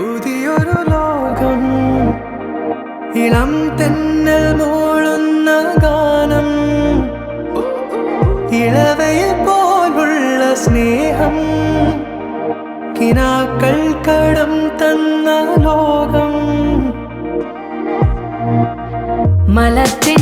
പുതിയൊരു ലോകം. ഇളം തെന്നൽ മൂളുന്ന ഗാനം. ഇളവയിൽ പോലുള്ള സ്നേഹം. കിനാക്കൾ കടം തന്ന ലോകം. മലത്തെണ്ടിൽ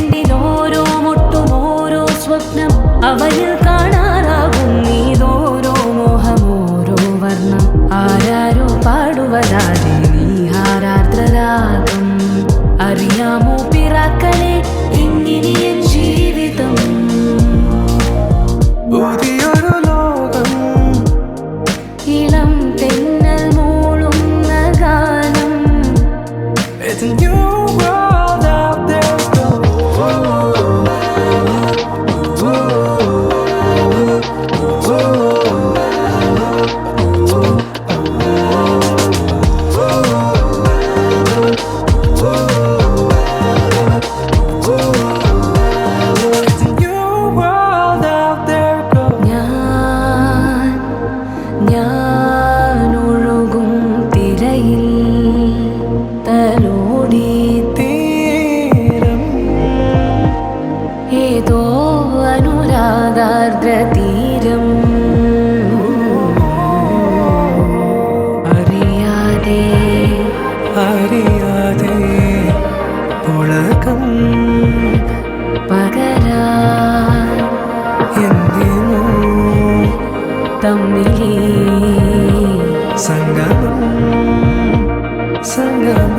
ഏതോ അനുരാഗാർദ്രതീരം. അറിയാതെ അറിയാതെ ഉലകം തമ്മിലേ സംഗമം സംഗമം